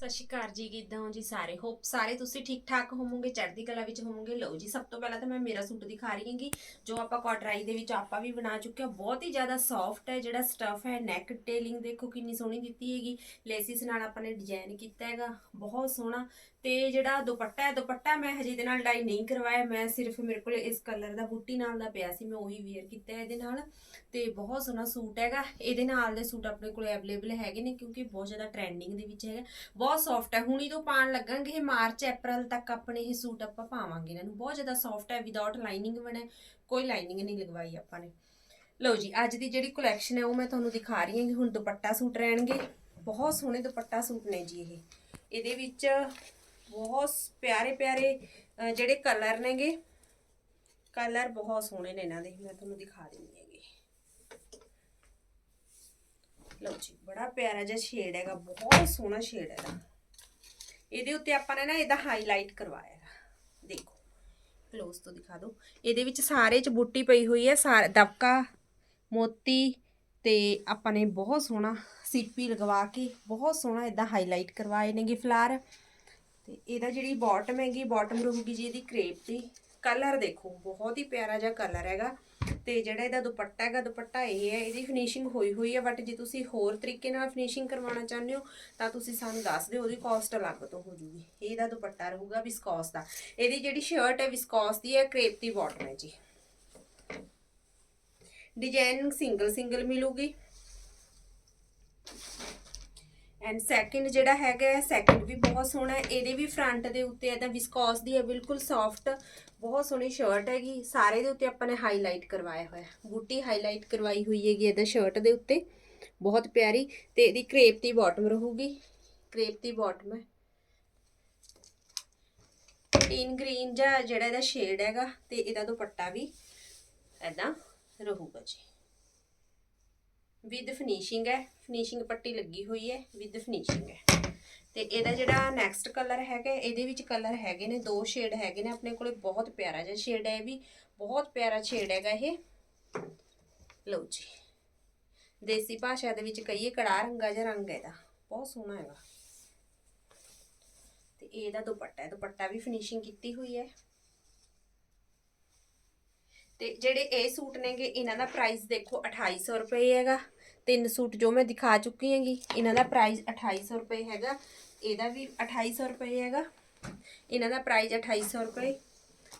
ਸਤਿ ਸ਼੍ਰੀ ਅਕਾਲ ਜੀ, ਕਿੱਦਾਂ ਹੋ ਜੀ ਸਾਰੇ? ਹੋਪ ਸਾਰੇ ਤੁਸੀਂ ਠੀਕ ਠਾਕ ਹੋਵੋਗੇ, ਚੜ੍ਹਦੀ ਕਲਾ ਵਿੱਚ ਹੋਵੋਗੇ। ਲਓ ਜੀ, ਸਭ ਤੋਂ ਪਹਿਲਾਂ ਤਾਂ ਮੈਂ ਮੇਰਾ ਸੂਟ ਦਿਖਾ ਰਹੀ ਹਾਂਗੀ, ਜੋ ਆਪਾਂ ਕਟਰਾਈ ਦੇ ਵਿੱਚ ਆਪਾਂ ਵੀ ਬਣਾ ਚੁੱਕੇ ਹਾਂ। ਬਹੁਤ ਹੀ ਜ਼ਿਆਦਾ ਸੌਫਟ ਹੈ, ਜਿਹੜਾ ਸਟਫ ਹੈ ਨੈਕ ਟੇਲਿੰਗ ਦੇਖੋ ਕਿੰਨੀ ਸੋਹਣੀ ਦਿੱਤੀ ਹੈਗੀ। ਲੇਸਿਸ ਨਾਲ ਆਪਾਂ ਨੇ ਡਿਜ਼ਾਈਨ ਕੀਤਾ ਹੈਗਾ, ਬਹੁਤ ਸੋਹਣਾ। ਤੇ ਜਿਹੜਾ ਦੁਪੱਟਾ ਹੈ, ਦੁਪੱਟਾ ਮੈਂ ਹਜੇ ਇਹਦੇ ਨਾਲ ਡਾਈ ਨਹੀਂ ਕਰਵਾਇਆ। ਮੈਂ ਸਿਰਫ ਮੇਰੇ ਕੋਲ ਇਸ ਕਲਰ ਦਾ ਬੂਟੀ ਨਾਲ ਦਾ ਪਿਆ ਸੀ, ਮੈਂ ਉਹੀ ਵੇਅਰ ਕੀਤਾ ਇਹਦੇ ਨਾਲ। ਤੇ ਬਹੁਤ ਸੋਹਣਾ ਸੂਟ ਹੈਗਾ। ਇਹਦੇ ਨਾਲ ਦੇ ਸੂਟ ਆਪਣੇ ਕੋਲ ਅਵੇਲੇਬਲ ਹੈਗੇ ਨੇ, ਕਿਉਂਕਿ ਬਹੁਤ ਜ਼ਿਆਦਾ ਟ੍ਰੈਂਡਿੰਗ ਦੇ ਵਿੱਚ ਹੈਗਾ। ਬਹੁਤ ਸੌਫਟ ਹੈ। ਹੁਣੀ ਤੋਂ ਪਾਣ ਲੱਗਣਗੇ ਇਹ ਮਾਰਚ, ਅਪ੍ਰੈਲ ਤੱਕ ਆਪਣੇ ਇਹ ਸੂਟ ਆਪਾਂ ਪਾਵਾਂਗੇ ਇਹਨਾਂ ਨੂੰ। ਬਹੁਤ ਜ਼ਿਆਦਾ ਸੌਫਟ ਹੈ ਵਿਦਆਊਟ ਲਾਈਨਿੰਗ ਬਣੇ ਕੋਈ ਲਾਈਨਿੰਗ ਨਹੀਂ ਲਗਵਾਈ ਆਪਾਂ ਨੇ। ਲਓ ਜੀ, ਅੱਜ ਦੀ ਜਿਹੜੀ ਕਲੈਕਸ਼ਨ ਹੈ, ਉਹ ਮੈਂ ਤੁਹਾਨੂੰ ਦਿਖਾ ਰਹੀ ਹਾਂ ਕਿ ਹੁਣ ਦੁਪੱਟਾ ਸੂਟ ਰਹਿਣਗੇ। ਬਹੁਤ ਸੋਹਣੇ ਦੁਪੱਟਾ ਸੂਟ ਨੇ ਜੀ ਇਹ। ਇਹਦੇ ਵਿੱਚ ਬਹੁਤ ਪਿਆਰੇ ਪਿਆਰੇ ਜਿਹੜੇ ਕਲਰ ਨੇਗੇ। ਕਲਰ ਬਹੁਤ ਸੋਹਣੇ ਨੇ ਇਹਨਾਂ ਦੇ। ਮੈਂ ਤੁਹਾਨੂੰ ਦਿਖਾ ਦਿੰਦੀ ਹੈਗੀ। ਲਓ ਜੀ, ਬੜਾ ਪਿਆਰਾ ਜਿਹਾ ਸ਼ੇਡ ਹੈਗਾ। ਬਹੁਤ ਸੋਹਣਾ ਸ਼ੇਡ ਹੈਗਾ। ਇਹਦੇ ਉੱਤੇ ਆਪਾਂ ਨੇ ਨਾ ਇਹਦਾ ਹਾਈਲਾਈਟ ਕਰਵਾਇਆ ਹੈ। ਦੇਖੋ ਕਲੋਜ਼ ਤੋਂ ਦਿਖਾ ਦਿਓ। ਇਹਦੇ ਵਿੱਚ ਸਾਰੇ ਚ ਬੂਟੀ ਪਈ ਹੋਈ ਹੈ। ਸਾਰ ਦਬਕਾ, ਮੋਤੀ ਤੇ ਆਪਾਂ ਨੇ ਬਹੁਤ ਸੋਹਣਾ ਸੀਪੀ ਲਗਵਾ ਕੇ, ਬਹੁਤ ਸੋਹਣਾ ਇਦਾਂ ਹਾਈਲਾਈਟ ਕਰਵਾਏ ਨੇਗੇ ਫਲਾਰ ਤੇ ਇਹਦਾ ਜਿਹੜੀ ਬਾਟਮ ਹੈਗੀ ਬਾਟਮ ਰਹੂਗੀ ਜੀ, ਇਹਦੀ ਕ੍ਰੇਪ ਦੀ ਕਲਰ ਦੇਖੋ, ਬਹੁਤ ਹੀ ਪਿਆਰਾ ਜਿਹਾ ਕਲਰ ਹੈਗਾ। ਤੇ ਜਿਹੜਾ ਇਹਦਾ ਦੁਪੱਟਾ ਹੈਗਾ, ਦੁਪੱਟਾ ਇਹ ਹੈ, ਇਹਦੀ ਫਿਨਿਸ਼ਿੰਗ ਹੋਈ ਹੋਈ ਹੈ ਬਟ ਜੇ ਤੁਸੀਂ ਹੋਰ ਤਰੀਕੇ ਨਾਲ ਫਿਨਿਸ਼ਿੰਗ ਕਰਵਾਉਣਾ ਚਾਹੁੰਦੇ ਹੋ, ਤਾਂ ਤੁਸੀਂ ਸਾਨੂੰ ਦੱਸ ਦਿਓ, ਉਹਦੀ ਕਾਸਟ ਅਲੱਗ ਤੋਂ ਹੋ ਜੂਗੀ। ਇਹਦਾ ਦੁਪੱਟਾ ਰਹੂਗਾ ਵਿਸਕੌਸ ਦਾ। ਇਹਦੀ ਜਿਹੜੀ ਸ਼ਰਟ ਹੈ ਵਿਸਕੌਸ ਦੀ ਹੈ ਕ੍ਰੇਪ ਦੀ ਬਾਟਮ ਹੈ ਜੀ। ਡਿਜ਼ਾਈਨ ਸਿੰਗਲ ਸਿੰਗਲ ਮਿਲੂਗੀ। ਐਂਡ ਸੈਕਿੰਡ ਜਿਹੜਾ ਹੈਗਾ ਸੈਕਿੰਡ ਵੀ ਬਹੁਤ ਸੋਹਣਾ ਇਹਦੇ ਵੀ ਫਰੰਟ ਦੇ ਉੱਤੇ ਇਹਦਾ ਵਿਸਕੋਸ ਦੀ ਹੈ, ਬਿਲਕੁਲ ਸੌਫਟ ਬਹੁਤ ਸੋਹਣੀ ਸ਼ਰਟ ਹੈਗੀ। ਸਾਰੇ ਦੇ ਉੱਤੇ ਆਪਾਂ ਨੇ ਹਾਈਲਾਈਟ ਕਰਵਾਇਆ ਹੋਇਆ ਬੂਟੀ ਹਾਈਲਾਈਟ ਕਰਵਾਈ ਹੋਈ ਹੈਗੀ ਇਹਦਾ ਸ਼ਰਟ ਦੇ ਉੱਤੇ। ਬਹੁਤ ਪਿਆਰੀ। ਤੇ ਇਹਦੀ ਕ੍ਰੇਪ ਦੀ ਬਾਟਮ ਰਹੂਗੀ। ਕ੍ਰੇਪ ਦੀ ਬਾਟਮ ਹੈ। ਟੀਨ ਗ੍ਰੀਨ ਜਾਂ ਜਿਹੜਾ ਇਹਦਾ ਸ਼ੇਡ ਹੈਗਾ, ਤੇ ਇਹਦਾ ਦੁਪੱਟਾ ਵੀ ਐਦਾਂ ਰਹੂਗਾ ਜੀ। ਵਿਦ ਫਿਨਿਸ਼ਿੰਗ ਹੈ ਫਿਨਿਸ਼ਿੰਗ ਪੱਟੀ ਲੱਗੀ ਹੋਈ ਹੈ ਵਿਦ ਫਿਨਿਸ਼ਿੰਗ ਹੈ। ਤੇ ਇਹਦਾ ਜਿਹੜਾ ਨੈਕਸਟ ਕਲਰ ਹੈਗਾ, ਇਹਦੇ ਵਿੱਚ ਕਲਰ ਹੈਗੇ ਨੇ, ਦੋ ਸ਼ੇਡ ਹੈਗੇ ਨੇ ਆਪਣੇ ਕੋਲੇ, ਬਹੁਤ ਪਿਆਰਾ ਜਿਹਾ ਸ਼ੇਡ ਹੈ ਇਹ ਵੀ, ਬਹੁਤ ਪਿਆਰਾ ਸ਼ੇਡ ਹੈਗਾ ਇਹ। ਲਓ ਜੀ, ਦੇਸੀ ਭਾਸ਼ਾ ਦੇ ਵਿੱਚ ਕਹੀਏ, ਕੜਾ ਰੰਗਾ ਜਿਹਾ ਰੰਗ ਹੈ ਇਹਦਾ, ਬਹੁਤ ਸੋਹਣਾ ਹੈਗਾ। ਤੇ ਇਹਦਾ ਦੁਪੱਟਾ ਹੈ, ਦੁਪੱਟਾ ਵੀ ਫਿਨਿਸ਼ਿੰਗ ਕੀਤੀ ਹੋਈ ਹੈ। ਤੇ ਜਿਹੜੇ ਇਹ ਸੂਟ ਨੇਗੇ, ਇਹਨਾਂ ਦਾ ਪ੍ਰਾਈਸ ਦੇਖੋ 2800 ਰੁਪਏ ਹੈਗਾ। ਤਿੰਨ ਸੂਟ ਜੋ ਮੈਂ ਦਿਖਾ ਚੁੱਕੀ ਹਾਂਗੀ, ਇਹਨਾਂ ਦਾ ਪ੍ਰਾਈਸ 2800 ਰੁਪਏ ਹੈਗਾ, ਇਹਦਾ ਵੀ 2800 ਰੁਪਏ ਹੈਗਾ, ਇਹਨਾਂ ਦਾ ਪ੍ਰਾਈਸ 2800 ਰੁਪਏ,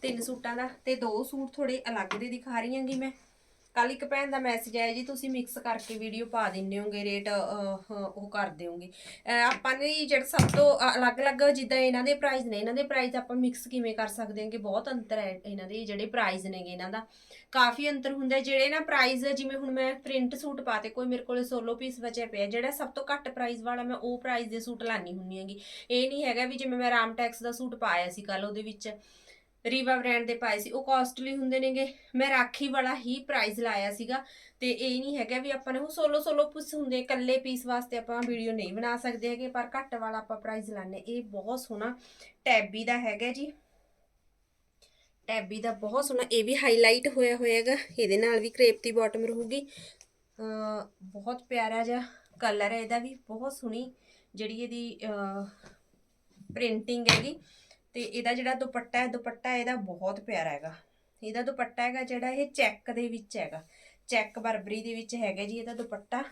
ਤਿੰਨ ਸੂਟਾਂ ਦਾ ਤੇ ਦੋ ਸੂਟ ਥੋੜੇ ਅਲੱਗ ਦੇ ਦਿਖਾ ਰਹੀ ਹਾਂਗੀ ਮੈਂ। ਕੱਲ ਇੱਕ ਭੈਣ ਦਾ ਮੈਸੇਜ ਆਇਆ ਜੀ, ਤੁਸੀਂ ਮਿਕਸ ਕਰਕੇ ਵੀਡੀਓ ਪਾ ਦਿੰਦੇ ਹੋਗੇ ਰੇਟ ਉਹ ਕਰ ਦਿਓਗੇ। ਆਪਾਂ ਨੇ ਜਿਹੜਾ ਸਭ ਤੋਂ ਅਲੱਗ-ਅਲੱਗ ਜਿੱਦਾਂ ਇਹਨਾਂ ਦੇ ਪ੍ਰਾਈਸ ਨੇ, ਇਹਨਾਂ ਦੇ ਪ੍ਰਾਈਸ ਆਪਾਂ ਮਿਕਸ ਕਿਵੇਂ ਕਰ ਸਕਦੇ ਹਾਂਗੇ? ਬਹੁਤ ਅੰਤਰ ਹੈ ਇਹਨਾਂ ਦੇ ਜਿਹੜੇ ਪ੍ਰਾਈਸ ਨੇਗੇ ਇਹਨਾਂ ਦਾ। ਕਾਫੀ ਅੰਤਰ ਹੁੰਦਾ ਜਿਹੜੇ ਨਾ ਪ੍ਰਾਈਸ ਜਿਵੇਂ ਹੁਣ ਮੈਂ ਪ੍ਰਿੰਟ ਸੂਟ ਪਾਤੇ, ਕੋਈ ਮੇਰੇ ਕੋਲੇ ਸੋਲੋ ਪੀਸ ਬਚਿਆ ਪਿਆ, ਜਿਹੜਾ ਸਭ ਤੋਂ ਘੱਟ ਪ੍ਰਾਈਸ ਵਾਲਾ ਮੈਂ ਉਹ ਪ੍ਰਾਈਸ ਦੇ ਸੂਟ ਲਾਣੀ ਹੁੰਨੀ ਹੈਗੀ। ਇਹ ਨਹੀਂ ਹੈਗਾ ਵੀ ਜਿਵੇਂ ਮੈਂ ਰਾਮ ਟੈਕਸ ਦਾ ਸੂਟ ਪਾਇਆ ਸੀ ਕੱਲ ਉਹਦੇ ਵਿੱਚ। ਰੀਵਾ ਬ੍ਰਾਂਡ ਦੇ ਪਾਏ ਸੀ, ਉਹ ਕਾਸਟਲੀ ਹੁੰਦੇ ਨੇਗੇ। ਮੈਂ ਰਾਖੀ ਵਾਲਾ ਹੀ ਪ੍ਰਾਈਸ ਲਾਇਆ ਸੀਗਾ, ਤੇ ਇਹ ਨਹੀਂ ਹੈਗਾ ਵੀ ਆਪਾਂ ਨੇ, ਉਹ ਸੋਲੋ ਸੋਲੋ ਪੀਸ ਹੁੰਦੇ, ਇਕੱਲੇ ਪੀਸ ਵਾਸਤੇ ਆਪਾਂ ਵੀਡੀਓ ਨਹੀਂ ਬਣਾ ਸਕਦੇ ਹੈਗੇ, ਪਰ ਘੱਟ ਵਾਲਾ ਆਪਾਂ ਪ੍ਰਾਈਸ ਲਾਣੇ ਇਹ ਬਹੁਤ ਸੋਹਣਾ ਟੈਬੀ ਦਾ ਹੈਗਾ ਜੀ। ਟੈਬੀ ਦਾ ਬਹੁਤ ਸੋਹਣਾ, ਇਹ ਵੀ ਹਾਈਲਾਈਟ ਹੋਇਆ ਹੋਇਆਗਾ, ਇਹਦੇ ਨਾਲ ਵੀ ਕ੍ਰੇਪ ਦੀ ਬਾਟਮ ਰਹੂਗੀ। ਬਹੁਤ ਪਿਆਰਾ ਜਿਹਾ ਕਲਰ ਹੈ ਇਹਦਾ ਵੀ, ਬਹੁਤ ਸੋਹਣੀ ਜਿਹੜੀ ਇਹਦੀ ਪ੍ਰਿੰਟਿੰਗ ਹੈਗੀ। ਤੇ ਇਹਦਾ ਜਿਹੜਾ ਦੁਪੱਟਾ ਹੈ, ਦੁਪੱਟਾ ਇਹਦਾ ਬਹੁਤ ਪਿਆਰਾ ਹੈਗਾ। ਇਹਦਾ ਦੁਪੱਟਾ ਹੈਗਾ ਜਿਹੜਾ ਇਹ ਚੈੱਕ ਦੇ ਵਿੱਚ ਹੈਗਾ। ਚੈੱਕ ਬਰਬਰੀ ਦੇ ਵਿੱਚ ਹੈਗਾ ਜੀ ਇਹਦਾ ਦੁਪੱਟਾ।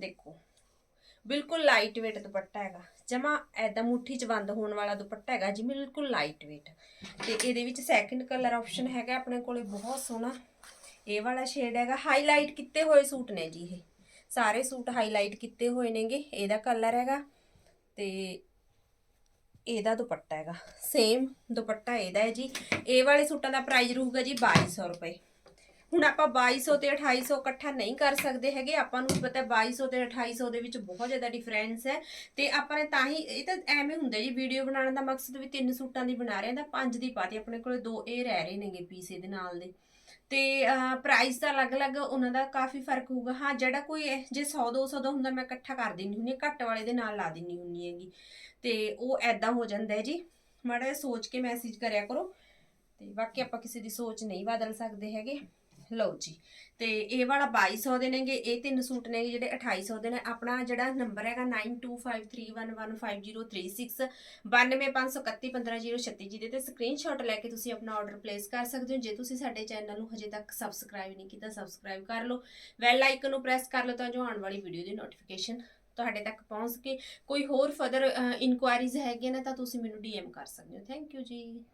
ਦੇਖੋ, ਬਿਲਕੁਲ ਲਾਈਟ weight ਦੁਪੱਟਾ ਹੈਗਾ। ਜਮਾ ਐਦਾ ਮੁੱਠੀ 'ਚ ਬੰਦ ਹੋਣ ਵਾਲਾ ਦੁਪੱਟਾ ਹੈਗਾ ਜੀ, ਬਿਲਕੁਲ ਲਾਈਟ weight ਤੇ ਇਹਦੇ ਵਿੱਚ ਸੈਕਿੰਡ ਕਲਰ ਆਪਸ਼ਨ ਹੈਗਾ ਆਪਣੇ ਕੋਲੇ, ਬਹੁਤ ਸੋਹਣਾ। ਇਹ ਵਾਲਾ ਸ਼ੇਡ ਹੈਗਾ ਹਾਈਲਾਈਟ ਕੀਤੇ ਹੋਏ ਸੂਟ ਨੇ ਜੀ ਇਹ। ਸਾਰੇ ਸੂਟ ਹਾਈਲਾਈਟ ਕੀਤੇ ਹੋਏ ਨੇਗੇ, ਇਹਦਾ ਕਲਰ ਹੈਗਾ। ਤੇ ਇਹਦਾ ਦੁਪੱਟਾ ਹੈਗਾ। ਸੇਮ ਦੁਪੱਟਾ ਇਹਦਾ ਹੈ ਜੀ। ਇਹ ਵਾਲੇ ਸੂਟਾਂ ਦਾ ਪ੍ਰਾਈਸ ਰਹੂਗਾ ਜੀ 2200 ਰੁਪਏ। ਹੁਣ ਆਪਾਂ 2200 ਤੇ 2800 ਇਕੱਠਾ ਨਹੀਂ ਕਰ ਸਕਦੇ ਹੈਗੇ। ਆਪਾਂ ਨੂੰ ਵੀ ਪਤਾ ਹੈ 2200 ਤੇ 2800 ਦੇ ਵਿੱਚ ਬਹੁਤ ਜ਼ਿਆਦਾ ਡਿਫਰੈਂਸ ਹੈ। ਤੇ ਆਪਾਂ ਨੇ ਤਾਂ ਹੀ ਇਹ ਤਾਂ ਐਵੇਂ ਹੁੰਦਾ ਜੀ ਵੀਡੀਓ ਬਣਾਉਣ ਦਾ ਮਕਸਦ ਵੀ ਤਿੰਨ ਸੂਟਾਂ ਦੀ ਬਣਾ ਰਹੇ ਹਾਂ ਤਾਂ ਪੰਜ ਦੀ ਪਾਤੀ ਆਪਣੇ ਕੋਲੇ ਦੋ ਇਹ ਰਹਿ ਰਹੇ ਨੇਗੇ ਪੀਸ ਇਹਦੇ ਨਾਲ ਦੇ। ਤੇ ਪ੍ਰਾਈਸ ਦਾ ਅਲੱਗ-ਅਲੱਗ ਉਹਨਾਂ ਦਾ ਕਾਫੀ ਫ਼ਰਕ ਹੋਊਗਾ। ਹਾਂ, ਜਿਹੜਾ ਕੋਈ ਇਹ- ਜੇ 100 200 ਦਾ ਹੁੰਦਾ, ਮੈਂ ਇਕੱਠਾ ਕਰ ਦਿੰਦੀ ਹੁੰਦੀ ਘੱਟ ਵਾਲੇ ਦੇ ਨਾਲ ਲਾ ਦਿੰਦੀ ਹੁੰਦੀ ਹੈਗੀ। ਤੇ ਉਹ ਐਦਾਂ ਹੋ ਜਾਂਦਾ ਹੈ ਜੀ। ਮਾੜਾ ਜਿਹਾ ਸੋਚ ਕੇ ਮੈਸੇਜ ਕਰਿਆ ਕਰੋ। ਤੇ ਬਾਕੀ ਆਪਾਂ ਕਿਸੇ ਦੀ ਸੋਚ ਨਹੀਂ ਬਦਲ ਸਕਦੇ ਹੈਗੇ। ਲਓ ਜੀ। ਤੇ ਇਹ ਵਾਲਾ 2200 ਦੇ ਨੇਗੇ, ਇਹ ਤਿੰਨ ਸੂਟ ਨੇਗੇ ਜਿਹੜੇ 2800 ਦੇ ਨੇ। ਆਪਣਾ ਜਿਹੜਾ ਨੰਬਰ ਹੈਗਾ 9253115036 9251311536 ਜਿਹਦੇ ਤੇ ਸਕਰੀਨਸ਼ਾਟ ਲੈ ਕੇ ਤੁਸੀਂ ਆਪਣਾ ਆਰਡਰ ਪਲੇਸ ਕਰ ਸਕਦੇ ਹੋ। ਜੇ ਤੁਸੀਂ ਸਾਡੇ ਚੈਨਲ ਨੂੰ ਹਜੇ ਤੱਕ ਸਬਸਕ੍ਰਾਈਬ ਨਹੀਂ ਕੀਤਾ ਸਬਸਕ੍ਰਾਈਬ ਕਰ ਲਓ। ਬੈਲ ਆਈਕਨ ਨੂੰ ਪ੍ਰੈਸ ਕਰ ਲਓ ਤਾਂ ਜੋ ਆਉਣ ਵਾਲੀ ਵੀਡੀਓ ਦੀ ਨੋਟੀਫਿਕੇਸ਼ਨ ਤੁਹਾਡੇ ਤੱਕ ਪਹੁੰਚ ਕੇ ਕੋਈ ਹੋਰ ਫਰਦਰ ਇਨਕੁਆਇਰੀਜ਼ ਹੈਗੀਆਂ ਨੇ ਤਾਂ ਤੁਸੀਂ ਮੈਨੂੰ ਡੀਐਮ ਕਰ ਸਕਦੇ ਹੋ। ਥੈਂਕ ਯੂ ਜੀ।